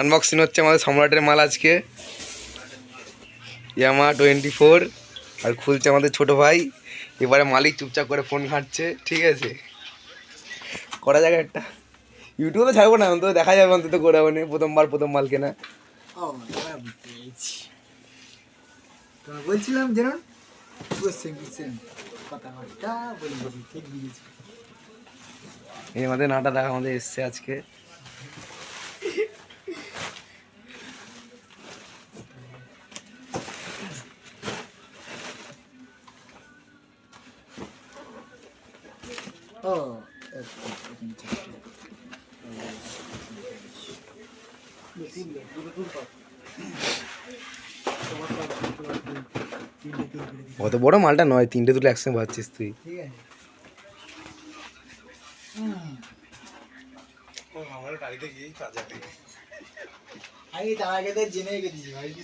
Unboxing হচ্ছে আমাদের সম্রাটের মাল আজকে। ইয়ামা টোয়েন্টি ফোর আর খুলছে আমাদের ছোট ভাই। এবারে মালিক চুপচাপ করে ফোন ঘাঁটছে ঠিক আছে? করা যাবে একটা। ইউটিউবে ছাড়বো না অন্তত দেখা যাবে অন্তত করে মানে প্রথমবার প্রথম মাল কেনা। বলছিলাম যেন এই আমাদের নাটা দেখা আমাদের এসছে আজকে। মিনিট। অত বড় মালটা নয় তিনটে দুটো একসঙ্গে পাচ্ছিস তুই ঠিক আছে আমি তার আগে তো জেনে গেছি ভাই কি